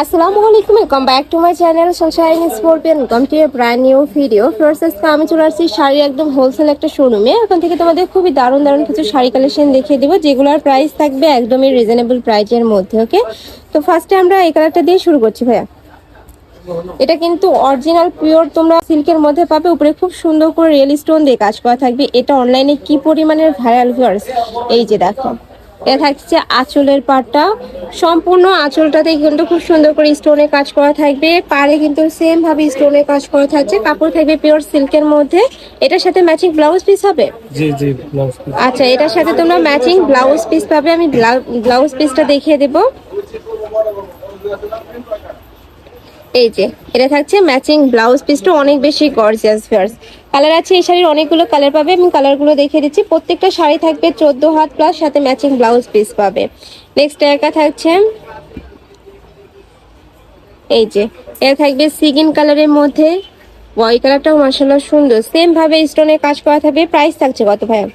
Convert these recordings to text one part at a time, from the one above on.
আসসালামু আলাইকুম welcome back to my channel sunshine scorpion welcome to a brand new video first আজকে আমি চলে আসছি শাড়ি একদম হোলসেল একটা শোরুমে ওখান থেকে তোমাদের খুবই দারুণ দারুণ কিছু শাড়ি কালেকশন দেখিয়ে দেবো, যেগুলোর প্রাইস থাকবে একদমই রিজনেবল প্রাইসের মধ্যে ওকে তো ফার্স্টে আমরা এই কালারটা দিয়ে শুরু করছি, ভাইয়া। এটা কিন্তু অরিজিনাল পিওর তোমরা সিল্কের মধ্যে পাবে। উপরে খুব সুন্দর করে রিয়েল স্টোন দিয়ে কাজ করা থাকবে। এটা অনলাইনে কি পরিমাণের ভাইরাল ভিউয়ার্স এই যে দেখো। এটা থাকছে আঁচলের পাটটা। সম্পূর্ণ আঁচলটাতে কিন্তু খুব সুন্দর করে স্টোনে কাজ করা থাকবে। পারে কিন্তু সেম ভাবে স্টোনে কাজ করা থাকছে। কাপড় থাকবে পিওর সিল্কের মধ্যে। এটার সাথে ম্যাচিং ব্লাউজ পিস হবে? জি জি আচ্ছা এটার সাথে তোমরা ম্যাচিং ব্লাউজ পিস পাবে। আমি ব্লাউজ পিসটা দেখিয়ে দেবো। এই যে এটা থাকছে ম্যাচিং ব্লাউজ পিসটা অনেক বেশি গর্জিয়াস ফেয়ার্স কালার আছে এই শাড়ির অনেকগুলো কালার পাবে আমি কালারগুলো দেখিয়ে দিচ্ছি। প্রত্যেকটা শাড়ি থাকবে চোদ্দ হাত প্লাস সাথে ম্যাচিং ব্লাউজ পিস পাবে। নেক্সট একা থাকছে এই যে এটা থাকবে সিগিন কালারের মধ্যে। ওয়াই কালারটাও মার্শাল্লাহ সুন্দর। সেম ভাবে স্টোনের কাজ করা থাকবে। প্রাইস থাকছে কত ভাইয়া?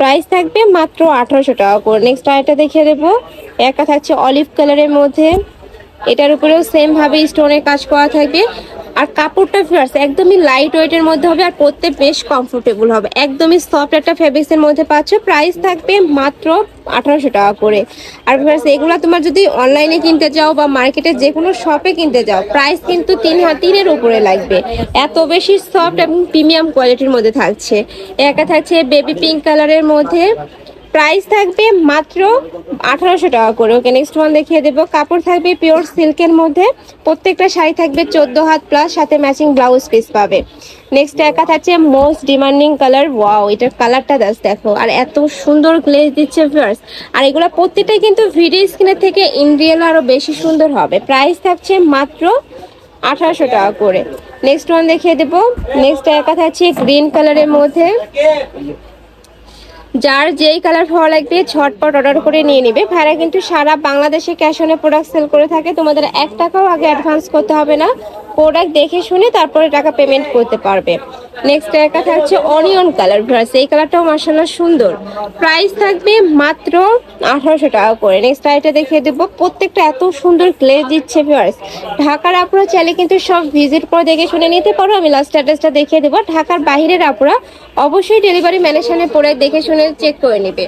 প্রাইস থাকবে মাত্র আঠারোশো টাকা করে। নেক্সট আরেকটা দেখিয়ে দেবো। একটা থাকছে অলিভ কালারের মধ্যে। এটার উপরেও সেম ভাবে স্টোনের কাজ করা থাকবে। আর কাপড়টা ফিয়ার্স একদমই লাইট ওয়েটের মধ্যে হবে আর পরতে বেশ কমফোর্টেবল হবে। একদমই সফট একটা ফেব্রিক্সের মধ্যে পাচ্ছ। প্রাইস থাকবে মাত্র আঠারোশো টাকা করে। আর ফিয়ার্স এগুলো তোমার যদি অনলাইনে কিনতে যাও বা মার্কেটে যে কোনো শপে কিনতে যাও প্রাইস কিন্তু তিন তিনের উপরে লাগবে। এত বেশি সফট এবং প্রিমিয়াম কোয়ালিটির মধ্যে থাকছে। একা থাকছে বেবি পিঙ্ক কালারের মধ্যে। প্রাইস থাকবে মাত্র আঠারোশো টাকা করে। ওকে নেক্সট ওয়ান দেখিয়ে দেবো। কাপড় থাকবে পিওর সিল্কের মধ্যে। প্রত্যেকটা শাড়ি থাকবে চোদ্দ হাত প্লাস সাথে ম্যাচিং ব্লাউজ পিস পাবে। নেক্সট একা থাকছে মোস্ট ডিমান্ডিং কালার ওয়াও এটার কালারটা দাস দেখো। আর এত সুন্দর গ্লেজ দিচ্ছে ফিয়ার্স আর এগুলো প্রত্যেকটাই কিন্তু ভিডিও স্ক্রিনের থেকে ইন রিয়েল আরও বেশি সুন্দর হবে। প্রাইস থাকছে মাত্র আঠারোশো টাকা করে। নেক্সট ওয়ান দেখিয়ে দেবো। নেক্সট একা থাকছে গ্রিন কালারের মধ্যে। যার যেই কালার ভালো লাগবে ছটপট অর্ডার করে নিয়ে নিবে। ভাইরা কিন্তু সারা বাংলাদেশে ক্যাশ অনে প্রোডাক্ট সেল করে থাকে। তোমাদের এক টাকাও আগে অ্যাডভান্স করতে হবে না। প্রোডাক্ট দেখে শুনে তারপরে টাকা পেমেন্ট করতে পারবে। নেক্সট একটা থাকছে অনিয়ন কালার ভার্স এই কালারটাও মার্শাল্লাহ সুন্দর। প্রাইস থাকবে মাত্র আঠারোশো টাকা করে। নেক্সট আইটা দেখিয়ে দেবো, প্রত্যেকটা এত সুন্দর গ্লেজ দিচ্ছে ভিউয়ার্স। ঢাকার আপুরা চাইলে কিন্তু সব ভিজিট করে দেখে শুনে নিতে পারো। আমি লাস্ট অ্যাড্রেসটা দেখিয়ে দেবো। ঢাকার বাইরের আপুরা অবশ্যই ডেলিভারি ম্যানের সামনে পরে দেখে শুনে চেক করে নেবে।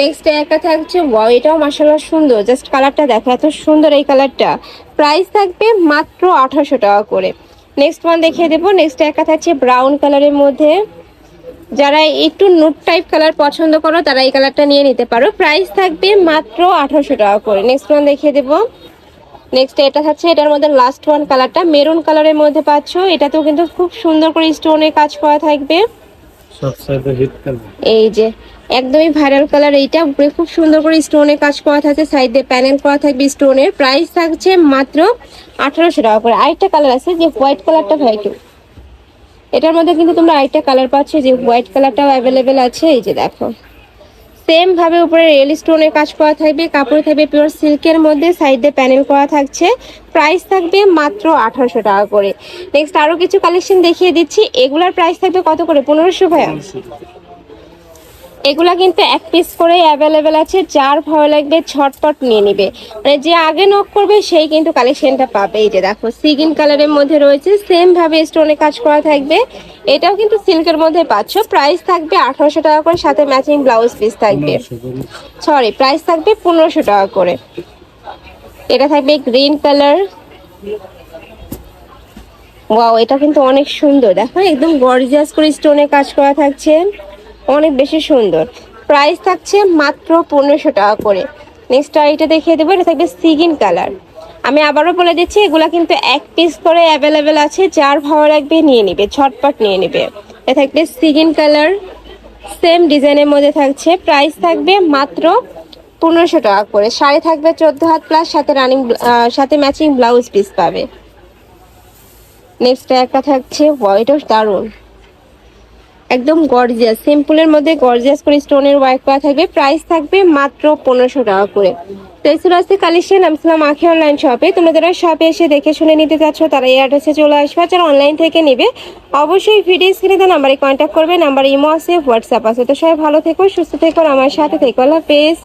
নেক্সট একটা থাকছে ওয়াও এটাও মার্শাল্লাহ সুন্দর। জাস্ট কালারটা দেখো, এত সুন্দর এই কালারটা প্রাইস থাকবে মাত্র আঠারোশো টাকা করে। নেক্সট ওয়ান দেখিয়ে দেবো। নেক্সট একটা থাকছে ব্রাউন কালারের মধ্যে। যারা একটু নোট টাইপ কালার পছন্দ করো তারা এই কালারটা নিয়ে নিতে পারো। প্রাইস থাকবে মাত্র আঠারোশো টাকা করে। নেক্সট ওয়ান দেখিয়ে দেবো। নেক্সট এটা থাকছে এটার মধ্যে লাস্ট ওয়ান কালারটা মেরুন কালারের মধ্যে পাচ্ছ। এটাতেও কিন্তু খুব সুন্দর করে স্টোনের কাজ করা থাকবে। এই যে একদমই ভাইরাল কালার এইটা। উপরে খুব সুন্দর করে স্টোনের কাজ করা থাকছে সাইড প্যানেল করা থাকবে স্টোনের প্রাইস থাকছে মাত্র আঠারোশো টাকা করে। আরেকটা কালার আছে যে হোয়াইট কালারটা একটু এটার মধ্যে কিন্তু তোমরা আরেকটা কালার পাচ্ছ যে হোয়াইট কালারটাও অ্যাভেলেবেল আছে। এই যে দেখো। সেম ভাবে উপরে রিয়েল স্টোনের কাজ করা থাকবে। কাপড় থাকবে পিওর সিল্কের মধ্যে। সাইড প্যানেল করা থাকছে। প্রাইস থাকবে মাত্র আঠারোশো টাকা করে। নেক্সট আরও কিছু কালেকশন দেখিয়ে দিচ্ছি। এগুলার প্রাইস থাকবে কত করে? পনেরোশো ভাইয়া? এগুলা কিন্তু এক পিস করে অ্যাভেলেবেল আছে, যার ভালো লাগবে ছটপট নিয়ে নিবে। মানে যে আগে নক করবে, সেই কিন্তু কালেকশনটা পাবে। এই যে দেখো সিগিন কালারের মধ্যে রয়েছে সেম ভাবে স্টোনে কাজ করা থাকবে। এটাও কিন্তু সিল্কের মধ্যে পাচ্ছ। প্রাইস থাকবে আঠারোশো টাকা করে, সাথে ম্যাচিং ব্লাউজ পিস থাকবে। সরি প্রাইস থাকবে পনেরোশো টাকা করে। এটা থাকবে গ্রিন কালার ওয়াও এটা কিন্তু অনেক সুন্দর। দেখো, একদম গর্জিয়াস করে স্টোনে কাজ করা থাকছে। অনেক বেশি সুন্দর। প্রাইস থাকছে মাত্র পনেরোশো টাকা করে। নেক্সট এটা দেখিয়ে দেবো, এটা থাকবে সিগিন কালার। আমি আবারও বলে দিচ্ছি, এগুলা কিন্তু এক পিস করে অ্যাভেলেবেল আছে, যার ভালো লাগবে নিয়ে নিবে, ছটপট নিয়ে নিবে। এটা থাকবে সিগিন কালার সেম ডিজাইনের মধ্যে থাকছে। প্রাইস থাকবে মাত্র পনেরোশো টাকা করে। শাড়ি থাকবে চোদ্দ হাত প্লাস সাথে রানিং সাথে ম্যাচিং ব্লাউজ পিস পাবে। নেক্সট একটা থাকছে হোয়াইটও দারুণ। একদম গর্জিয়াস সিম্পলের মধ্যে গর্জিয়াস করে স্টোনের ওয়ার্ক করা থাকবে। প্রাইস থাকবে মাত্র পনেরোশো টাকা করে। তো এই ছিল আজকে কালেকশন ছিলাম আখি অনলাইন শপে তোমরা যারা শপে এসে দেখে শুনে নিতে চাচ্ছ, তারা এই অ্যাড্রেসে চলে আসবে যারা অনলাইন থেকে নেবে, অবশ্যই ভিডিও স্ক্রিনে দেওয়া নাম্বারে কন্ট্যাক্ট করবে। নাম্বার ইমো আছে হোয়াটসঅ্যাপ আছে। তো সবাই ভালো থেকো, সুস্থ থেকো আমার সাথে থেকো। আল্লাহ হাফেজ।